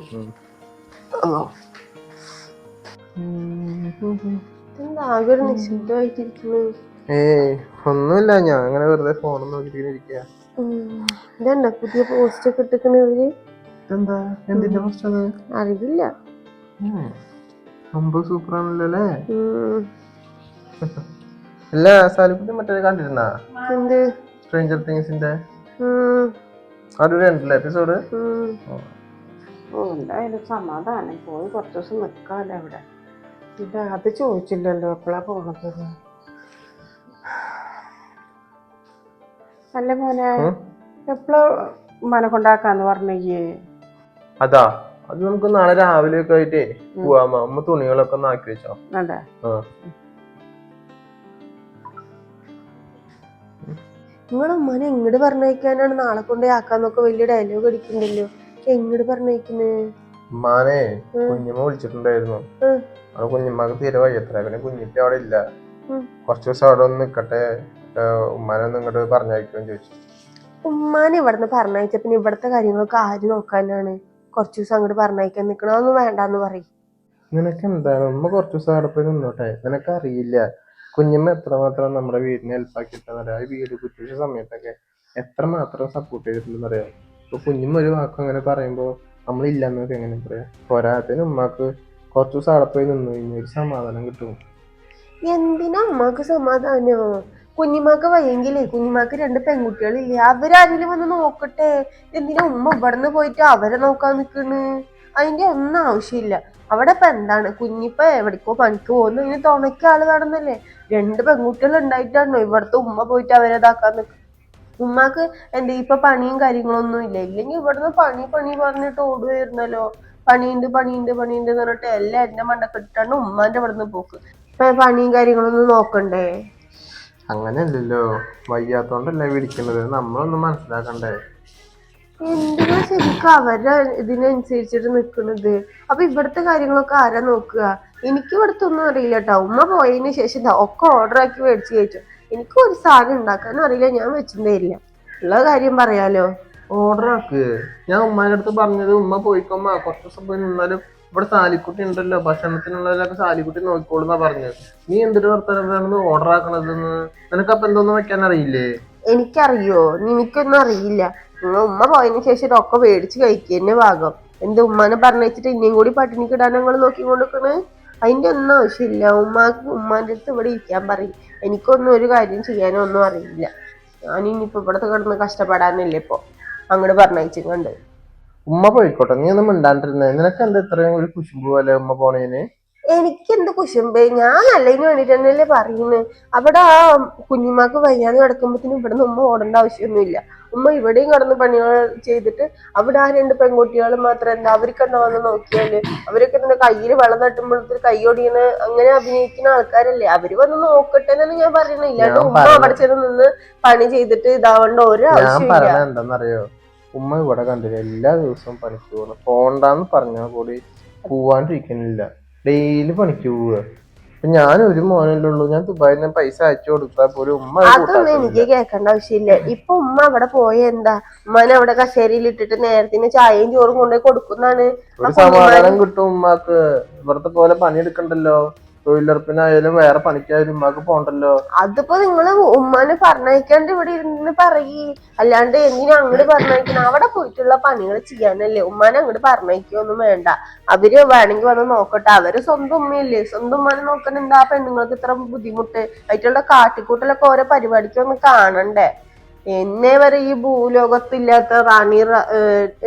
ഏയ് ഒന്നുമില്ല. ഞാൻ അങ്ങനെ വെറുതെ ഫോണും നോക്കിട്ടിരിക്കുക പുതിയ പോസ്റ്റ് ഒക്കെ ഇട്ടിക്കണ ഇതെന്താ എന്തിന്റെ പ്രശ്നം? അറിയില്ല. സംഭവം സൂപ്പർ ആണല്ലോ അല്ലേ അല്ല സാലിക്കുട്ടി മറ്റേ കണ്ടിരുന്നാ? എന്ത്? സ്ട്രേഞ്ചർ തിങ്സിന്റെ അതൊരു രണ്ടല്ലേ എപ്പിസോഡ് എന്തായാലും സമാധാനം. പോയി കുറച്ച് ദിവസം നിൽക്കാമല്ലോ അവിടെ. ഇത് അത് ചോദിച്ചില്ലല്ലോ എപ്പോഴാ പോണത്? അല്ല മോനെ എപ്പോഴാ ഉമ്മനെ കൊണ്ടാക്കാന്ന് പറഞ്ഞേ അതാ അത് നമുക്ക് നാളെ രാവിലെ ഒക്കെ ആയിട്ടേ പോവാമ? അമ്മ തുണികളൊക്കെ ഒന്ന് ആക്കി വെച്ചോ. അതെ. നിങ്ങളെ ഉമ്മനെ എങ്ങോട്ട് പറഞ്ഞയക്കാനാണ്? നാളെ കൊണ്ട് ആക്കാന്നൊക്കെ വലിയ ഡയലോഗ് അടിക്കണ്ടല്ലോ എങ്ങോട്ട് പറഞ്ഞയക്കുന്നേ? ഉമ്മാനെ. കുഞ്ഞമ്മ വിളിച്ചിട്ടുണ്ടായിരുന്നു. അവിടെ കുഞ്ഞമ്മക്ക് തീരെ വയ്യത്ര. പിന്നെ കുഞ്ഞിപ്പ അവിടെ ഇല്ല. കൊറച്ചു ദിവസം അവിടെ ഒന്ന് നിക്കട്ടെ. ഉമ്മാനെ ഒന്ന് ഇങ്ങോട്ട് പറഞ്ഞയക്കുമെന്ന് ചോദിച്ചു. ഉമ്മാനെ ഇവിടുന്ന് പറഞ്ഞയച്ച പിന്നെ ഇവിടുത്തെ കാര്യങ്ങളൊക്കെ ആര് നോക്കാനാണ്? കുറച്ച് ദിവസം അങ്ങോട്ട് പറഞ്ഞയക്കാൻ നിക്കണോന്നും വേണ്ടാന്ന് പറയും. നിനക്ക് എന്താണ്? ഉമ്മ കുറച്ച് ദിവസം അവിടെ പോയി നിന്നോട്ടെ. നിനക്ക് അറിയില്ല കുഞ്ഞമ്മ എത്രമാത്രം നമ്മുടെ വീടിനെ ഹെൽപ്പാക്കിയിട്ടെന്നറിയാം ആ വീട് കുറ്റിച്ച സമയത്തൊക്കെ എത്രമാത്രം സപ്പോർട്ട് ചെയ്തിട്ടുണ്ടെന്ന് അറിയാം ഇപ്പൊ കുഞ്ഞമ്മ ഒരു വാക്കും അങ്ങനെ പറയുമ്പോ നമ്മളില്ലെന്നൊക്കെ എങ്ങനെ പറയാം? പോരാത്തിന് ഉമ്മാക്ക് കുറച്ച് ദിവസം അവിടെ പോയി നിന്നു കഴിഞ്ഞാൽ ഒരു സമാധാനം കിട്ടും. എന്തിനാ ഉമ്മാക്ക് സമാധാനോ? കുഞ്ഞിമാക്ക് വയ്യെങ്കിലേ കുഞ്ഞിമാക്ക് രണ്ട് പെൺകുട്ടികളില്ലേ അവരാരെങ്കിലും വന്ന് നോക്കട്ടെ. എന്തിനാ ഉമ്മ ഇവിടുന്ന് പോയിട്ട് അവരെ നോക്കാൻ നിക്കണ്? അതിന്റെ ഒന്നും ആവശ്യമില്ല. അവിടെ ഇപ്പൊ എന്താണ്? കുഞ്ഞിപ്പ എവിടേക്കോ പണിക്ക് പോകുന്നു. ഇനി തുണയ്ക്ക് ആൾ കാണുന്നല്ലേ? രണ്ട് പെൺകുട്ടികൾ ഉണ്ടായിട്ടാണോ ഇവിടുത്തെ ഉമ്മ പോയിട്ട് അവരെ ഇതാക്കാൻ നിൽക്കുക ഉമ്മാക്ക് എന്താ ഇപ്പൊ പണിയും കാര്യങ്ങളൊന്നും ഇല്ല. ഇല്ലെങ്കിൽ ഇവിടുന്ന് പണി പണി പറഞ്ഞിട്ട് ഓടുവായിരുന്നല്ലോ പണിയുണ്ട് പണിയുണ്ട് പണിയുണ്ട് എന്ന് പറഞ്ഞിട്ട് എല്ലാം എന്റെ മണ്ടക്കെട്ടിട്ടാണ് ഉമ്മാന്റെ ഇവിടുന്ന് പോക്ക്. ഇപ്പൊ പണിയും കാര്യങ്ങളൊന്നും നോക്കണ്ടേ? അങ്ങനെയല്ലല്ലോ. വയ്യാത്തോണ്ടല്ലേ വിളിക്കുന്നത്. നമ്മളൊന്ന് മനസ്സിലാക്കണ്ടേ. എന്തിനാ ശരിക്കും അവരുടെ ഇതിനനുസരിച്ചിട്ട് നിക്കണത് അപ്പൊ ഇവിടുത്തെ കാര്യങ്ങളൊക്കെ ആരാ നോക്കുക? എനിക്ക് ഇവിടുത്തെ ഒന്നും അറിയില്ല കേട്ടോ ഉമ്മ പോയതിന് ശേഷം ഒക്കെ ഓർഡർ ആക്കി മേടിച്ച് കഴിച്ചു. എനിക്ക് ഒരു സാധനം ഉണ്ടാക്കാനും അറിയില്ല. ഞാൻ വെച്ചിട്ടും തരില്ല ഉള്ള കാര്യം പറയാലോ. ഓർഡർ ആക്ക്. ഞാൻ ഉമ്മാന്റെ അടുത്ത് പറഞ്ഞത് ഉമ്മ പോയിക്കോമ്മ കുറച്ച് ദിവസം പോയി നിന്നാലും ഇവിടെ സാലിക്കുട്ടി ഉണ്ടല്ലോ ഭക്ഷണത്തിനുള്ളതിലൊക്കെ സാലിക്കുട്ടി നോക്കിക്കോളുന്നാ പറഞ്ഞത്. നീ എന്തൊരു വർത്തമാനം ഓർഡർ ആക്കണതെന്ന്. നിനക്കപ്പൊ എന്തോന്ന് വെക്കാൻ അറിയില്ലേ? എനിക്കറിയോ? എനിക്കൊന്നും അറിയില്ല. നിങ്ങൾ ഉമ്മ പോയതിനു ശേഷം ഇതൊക്കെ മേടിച്ച് കഴിക്കുക ഭാഗം എന്ത് ഉമ്മാനെ വെച്ചിട്ട് ഇനിയും കൂടി പട്ടിണിക്ക് ഇടാൻ ഞങ്ങൾ നോക്കിക്കൊണ്ടിരിക്കണേ? അതിന്റെ ഒന്നും ആവശ്യമില്ല. ഉമ്മാക്ക് ഉമ്മാന്റെ അടുത്ത് ഇവിടെ ഇരിക്കാൻ പറയും. എനിക്കൊന്നും ഒരു കാര്യം ചെയ്യാനോ ഒന്നും അറിയില്ല. ഞാൻ ഇനിയിപ്പോ ഇവിടത്തെ കിടന്ന് കഷ്ടപ്പെടാനല്ലേ ഇപ്പൊ? അങ്ങോട്ട് പറഞ്ഞയച്ചും കണ്ട് ഉമ്മ പോയിക്കോട്ടെ. നീ ഒന്നും മിണ്ടാണ്ടിരുന്നേ. നിനക്ക് എന്താ ഇത്രയും ഒരു കുശുമ്പ് പോലെ ഉമ്മ പോണേന്? എനിക്ക് എന്ത് കുശുമ്പേ? ഞാൻ നല്ലതിന് വേണ്ടിട്ട് തന്നെയല്ലേ പറയുന്നത് അവിടെ ആ കുഞ്ഞുമാക്ക് വയ്യാന്ന് കിടക്കുമ്പോഴത്തേനും ഇവിടെ നിന്ന് ഉമ്മ ഓടേണ്ട ആവശ്യമൊന്നുമില്ല. ഉമ്മ ഇവിടെയും കിടന്ന് പണികൾ ചെയ്തിട്ട് അവിടെ ആ രണ്ട് പെൺകുട്ടികൾ മാത്രം എന്താ അവർക്ക് എന്താ വന്ന് നോക്കിയാൽ? അവരൊക്കെ എന്താ കയ്യിൽ വെള്ളം തട്ടുമ്പോഴത്തെ കൈ ഒടിയുന്ന അങ്ങനെ അഭിനയിക്കുന്ന ആൾക്കാരല്ലേ? അവർ വന്ന് നോക്കട്ടെ എന്നാണ് ഞാൻ പറയുന്നത് ഇല്ലാണ്ട് ഉമ്മ അവിടെ ചെന്ന് നിന്ന് പണി ചെയ്തിട്ട് ഇതാവേണ്ട ഒരു ആവശ്യമില്ല. ഉമ്മ ഇവിടെ കണ്ടില്ല. എല്ലാ ദിവസവും പണിക്ക് പോകണം പോണ്ടാന്ന് പറഞ്ഞാൽ കൂടി പോവാണ്ടിരിക്കണില്ല. ഡെയിലി പണിക്ക് പോവുക. അപ്പൊ ഞാൻ ഒരു മോനല്ലേ ഉള്ളൂ. ഞാൻ ദുബായിൽ നിന്ന് പൈസ അയച്ചു കൊടുത്താൽ പോലും ഉമ്മ അത് അതൊന്നും കൂട്ടാക്കുന്നില്ല. എനിക്ക് കേൾക്കേണ്ട ആവശ്യമില്ല. ഇപ്പൊ ഉമ്മ അവിടെ പോയ എന്താ? ഉമ്മനെ അവിടെ കസേരയിൽ ഇട്ടിട്ട് നേരത്തിന് ചായയും ചോറും കൊണ്ടുപോയി കൊടുക്കുന്നാണ് ഒരു സമാധാനം കിട്ടും ഉമ്മാക്ക്. ഇവിടത്തെ പോലെ പണിയെടുക്കണ്ടല്ലോ. തൊഴിലുറപ്പിനായാലും വേറെ പണിക്കായാലും ഉമ്മാക്ക് പോണ്ടല്ലോ. അതിപ്പോ നിങ്ങൾ ഉമ്മാനെ പറഞ്ഞയക്കാണ്ട് ഇവിടെ ഇരുന്ന് പറയ്. അല്ലാണ്ട് എന്തിനാ അങ്ങോട്ട് പറഞ്ഞയക്കണം? അവിടെ പോയിട്ടുള്ള പണികൾ ചെയ്യാനല്ലേ. ഉമ്മാനെ അങ്ങോട്ട് പറഞ്ഞയക്കൊന്നും വേണ്ട. അവർ വേണമെങ്കിൽ വന്ന് നോക്കട്ടെ. അവർ സ്വന്തം ഉമ്മയല്ലേ. സ്വന്തം ഉമ്മാനെ നോക്കാൻ എന്താ പെണ്ണുങ്ങൾക്ക് ഇത്ര ബുദ്ധിമുട്ട്? അതിട്ടുള്ള കാട്ടിക്കൂട്ടലൊക്കെ ഓരോ പരിപാടിക്ക് ഒന്ന് കാണണ്ടേ? എന്നെ വരെ ഈ ഭൂലോകത്തില്ലാത്ത റാണി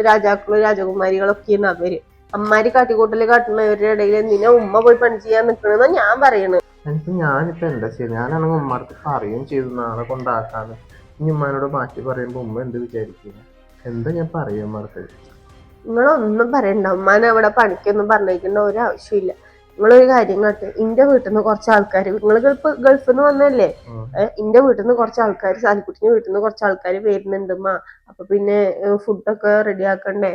രാജാക്കളും രാജകുമാരികളൊക്കെയാണ് അവർ. അമ്മാരി കാട്ടിക്കൂട്ടൽ കാട്ടുന്നവരുടെ ഇടയിൽ എന്തിനാ ഉമ്മ പോയി പണി ചെയ്യാൻ നിക്കണെന്നാ ഞാൻ പറയണ്. എനിക്ക് ഞാനിപ്പോ എന്താ ചെയ്യുക ഞാനാണെങ്കിൽ ഉമ്മാർക്ക് പറയുകയും ചെയ്തു നാളെ കൊണ്ടാക്കാന്ന്. ഇനി ഉമ്മാനോട് മാറ്റി പറയുമ്പോ ഉമ്മ എന്ത് വിചാരിക്കുക എന്താ ഞാൻ പറയും ഉമ്മാർക്ക് നിങ്ങളൊന്നും പറയണ്ട. ഉമ്മാനെ അവിടെ പണിക്കൊന്നും പറഞ്ഞേക്കേണ്ട ഒരു ആവശ്യമില്ല. നിങ്ങളൊരു കാര്യം കാട്ട്. ഇന്റെ വീട്ടിൽ നിന്ന് കുറച്ച് ആൾക്കാർ നിങ്ങൾ ഗൾഫ് ഗൾഫിൽ നിന്ന് വന്നല്ലേ എന്റെ ഇന്റെ വീട്ടിൽ നിന്ന് കുറച്ച് ആൾക്കാർ സാലിക്കുട്ടിന്റെ വീട്ടിൽ നിന്ന് കുറച്ച് ആൾക്കാർ വരുന്നുണ്ട് ഉമ്മ. അപ്പൊ പിന്നെ ഫുഡൊക്കെ റെഡി ആക്കണ്ടേ?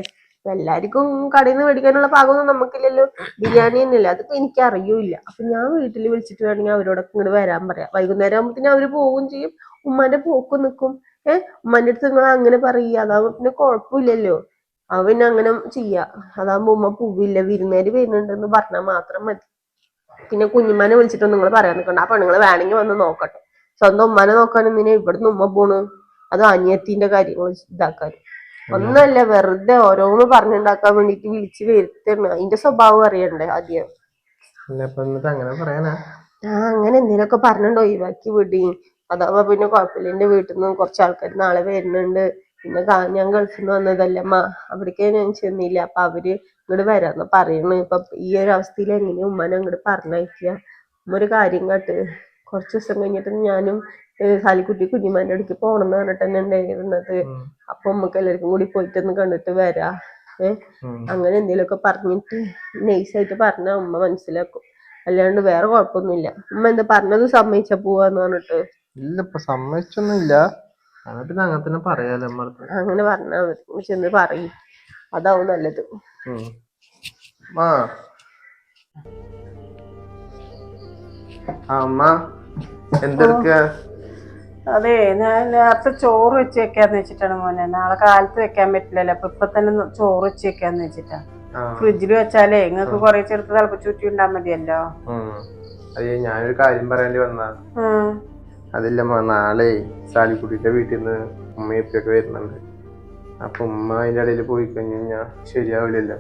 എല്ലാവർക്കും കടയിൽ നിന്ന് മേടിക്കാനുള്ള പാകമൊന്നും നമുക്കില്ലല്ലോ. ബിരിയാണി തന്നെയല്ല? അതൊക്കെ എനിക്ക് അറിയൂല അപ്പൊ ഞാൻ വീട്ടിൽ വിളിച്ചിട്ട് വേണമെങ്കിൽ അവരോടൊക്കെ ഇങ്ങോട്ട് വരാൻ പറയാം. വൈകുന്നേരം ആകുമ്പോഴത്തേനും അവർ പോവുകയും ചെയ്യും. ഉമ്മാന്റെ പോക്ക് നിൽക്കും ഏഹ് ഉമ്മാന്റെ അടുത്ത് നിങ്ങൾ അങ്ങനെ പറയുക അതാവുമ്പോ പിന്നെ കുഴപ്പമില്ലല്ലോ അവ പിന്നെ അങ്ങനെ ചെയ്യാ. അതാകുമ്പോ ഉമ്മ പോവില്ല. വിരുന്നേര് വരുന്നുണ്ടെന്ന് പറഞ്ഞാൽ മാത്രം മതി. പിന്നെ കുഞ്ഞുമാനെ വിളിച്ചിട്ട് നിങ്ങൾ പറയാൻ നിൽക്കണ്ട ആ പെണ്ണുങ്ങൾ വേണമെങ്കിൽ വന്ന് നോക്കട്ടെ. സ്വന്തം ഉമ്മാനെ നോക്കാൻ എന്തിനാ ഇവിടുന്ന് ഉമ്മ പോണ്? അത് അനിയത്തിന്റെ കാര്യങ്ങൾ ഇതാക്കാൻ ഒന്നല്ല വെറുതെ ഓരോന്ന് പറഞ്ഞുണ്ടാക്കാൻ വേണ്ടിട്ട് വിളിച്ച് വരുത്തണ്. അതിന്റെ സ്വഭാവം അറിയണ്ടേ ആദ്യം? അങ്ങനെ പറയാനാ? ആ അങ്ങനെ എന്തെങ്കിലുമൊക്കെ പറഞ്ഞിട്ട് ഒഴിവാക്കി വിടി. അതാവുമ്പോ പിന്നെ കുഴപ്പമില്ല. എന്റെ വീട്ടിൽ നിന്ന് കുറച്ച് ആൾക്കാർ നാളെ വരുന്നുണ്ട്. പിന്നെ ഞാൻ ഗൾഫിൽ നിന്ന് വന്നതല്ലേ അമ്മ. അവിടേക്ക് ഞാൻ ചെന്നില്ല. അപ്പൊ അവർ ഇങ്ങോട്ട് വരാന്ന് പറയുന്നു ഇപ്പൊ ഈ ഒരു അവസ്ഥയിൽ എങ്ങനെയാ ഉമ്മനെ അങ്ങോട്ട് പറഞ്ഞയക്കുക ഉമ്മ ഒരു കാര്യം കാട്ട്. കുറച്ച് ദിവസം കഴിഞ്ഞിട്ട് ഞാനും സാലിക്കുട്ടി കുഞ്ഞിമാന്റെ അടുക്ക് പോകണം എന്ന് പറഞ്ഞിട്ട് തന്നെ ഉണ്ടായിരുന്നത്. അപ്പൊ നമുക്ക് എല്ലാവർക്കും കൂടി പോയിട്ടൊന്ന് കണ്ടിട്ട് വരാ. ഏഹ്. അങ്ങനെ എന്തെങ്കിലുമൊക്കെ പറഞ്ഞിട്ട് നൈസായിട്ട് പറഞ്ഞ ഉമ്മ മനസ്സിലാക്കും. അല്ലാണ്ട് വേറെ കുഴപ്പമൊന്നുമില്ല. ഉമ്മ എന്താ പറഞ്ഞത് സമ്മതിച്ച പോവാന്ന് പറഞ്ഞിട്ട്? ഇല്ല ഇപ്പൊ സമ്മതിച്ചൊന്നുമില്ല. അങ്ങനെ പിന്നെ അങ്ങനെ തന്നെ പറയാലോ അങ്ങനെ പറഞ്ഞാ മതി. ചെന്ന് പറയും. അതാവും നല്ലത്. ആ, അമ്മ അതെ ഞാൻ നേരത്തെ ചോറ് വെച്ച് വെക്കാന്ന് വെച്ചിട്ടാണ് മോനെ. നാളെ കാലത്ത് വെക്കാൻ പറ്റില്ലല്ലോ. അപ്പൊ ഇപ്പൊ തന്നെ ചോറ് വെച്ച് വെക്കാന്ന് വെച്ചിട്ടാ ഫ്രിഡ്ജിൽ വെച്ചാലേ നിങ്ങൾക്ക് കൊറേ ചെറുത്ത് തിളപ്പിച്ചൂറ്റി ഉണ്ടാ മതിയല്ലോ. അയ്യേ ഞാനൊരു കാര്യം പറയേണ്ടി വന്ന. അതില്ല നാളെ സാലിക്കുട്ടിയുടെ വീട്ടിൽ നിന്ന് ഉമ്മയും ഉപ്പയൊക്കെ വരുന്നുണ്ട്. അപ്പൊ ഉമ്മ അതിന്റെ ഇടയിൽ പോയി കഴിഞ്ഞു കഴിഞ്ഞാൽ ശരിയാവില്ലല്ലോ.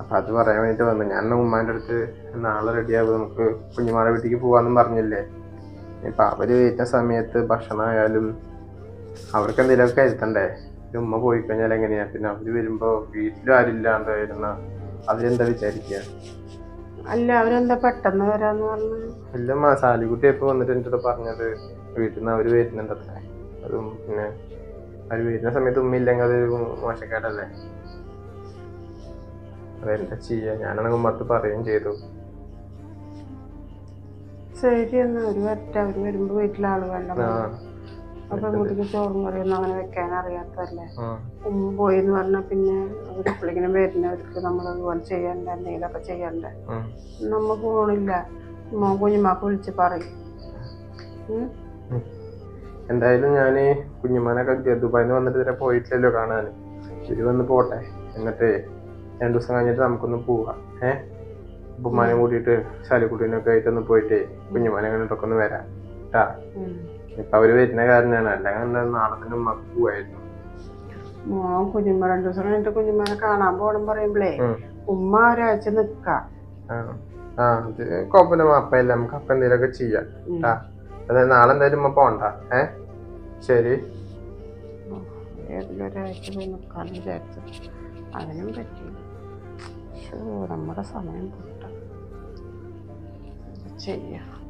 അപ്പൊ അത് പറയാൻ വേണ്ടിട്ട് വന്നു. ഞാൻ ഉമ്മാന്റെ അടുത്ത് നാളെ റെഡിയാവും നമുക്ക് കുഞ്ഞുമാടെ വീട്ടിലേക്ക് പോവാന്നും പറഞ്ഞില്ലേ? ഇപ്പൊ അവർ വരുന്ന സമയത്ത് ഭക്ഷണമായാലും അവർക്ക് എന്തെങ്കിലുമൊക്കെ കരുത്തണ്ടേ ഒരു ഉമ്മ പോയി കഴിഞ്ഞാൽ എങ്ങനെയാ? പിന്നെ അവർ വരുമ്പോ വീട്ടിലും ആരില്ലാണ്ട് വരുന്ന അവരെന്താ വിചാരിക്കുക അല്ല അവരെന്താ പെട്ടെന്ന് വരാന്ന് പറഞ്ഞു. ഇല്ലമ്മ സാലിക്കുട്ടി ഇപ്പൊ വന്നിട്ട് എന്റെ അടുത്ത് പറഞ്ഞത്? വീട്ടിൽ നിന്ന് അവർ വരുന്നുണ്ട് അത്രേ. അതും പിന്നെ അവർ വരുന്ന സമയത്ത് ഉമ്മ ഇല്ലെങ്കിൽ അത് മോശക്കേടല്ലേ? അതെന്താ ചെയ്യാ? ഞാനാണെങ്കിൽ ഉമ്മത്ത് പറയുകയും ചെയ്തു. ശരി എന്നാ ഒരു വരട്ടെ. അവർ വരുമ്പോ വീട്ടിലെ ആൾ വേണ്ട അപ്പൊ വീട്ടിലേക്ക് ചോറും കറിയൊന്നും അങ്ങനെ വെക്കാൻ അറിയാത്തല്ലേ ഉമ്മ പോയി എന്ന് പറഞ്ഞാൽ പിന്നെ അവർ എപ്പോഴെങ്കിലും വരുന്നവർക്ക് നമ്മൾ അതുപോലെ ചെയ്യണ്ട? എന്തെങ്കിലുമൊക്കെ ചെയ്യണ്ട. നമ്മ പോണില്ല ഉമ്മ കുഞ്ഞുമാക്ക് വിളിച്ച് പറയും. എന്തായാലും ഞാൻ കുഞ്ഞുമാനൊക്കെ ദുബായിന്ന് വന്നിട്ട് ഇതുവരെ പോയിട്ടില്ലല്ലോ കാണാൻ ശരി വന്ന് പോട്ടെ. എന്നിട്ട് രണ്ടു ദിവസം കഴിഞ്ഞിട്ട് നമുക്കൊന്ന് പോവാം. ഏഹ് ഉമ്മാനെ കൂട്ടിയിട്ട് ശാലിക്കുട്ടീനൊക്കെ ആയിട്ടൊന്ന് പോയിട്ട് കുഞ്ഞുമാനെ കണ്ടിട്ടൊക്കെ ഒന്ന് വരാം. കേട്ടാ. ഇപ്പൊ അവർ വരുന്ന കാരണമാണ് അല്ലെങ്കിൽ നാളെ തന്നെ ഉമ്മക്ക് പോവായിരുന്നു. മോൻ കുഞ്ഞുമ്മ രണ്ടു ദിവസം കഴിഞ്ഞിട്ട് കുഞ്ഞുമ്മനെ കാണാൻ പോകണം പറയുമ്പളേ ഉമ്മ ഒരാഴ്ച നിക്കാം. ആ ആ അത് കുഴപ്പമില്ല അപ്പല്ല നമുക്ക് അപ്പ എന്തെങ്കിലുമൊക്കെ ചെയ്യാം. കേട്ടാ അതായത് നാളെ എന്തായാലും ഉമ്മ പോണ്ട. ഏ? ശരി. പോയി നിൽക്കാന്ന് വിചാരിച്ചു അതിനും പറ്റി നമ്മുടെ സമയം പൊട്ട ചെയ്യാം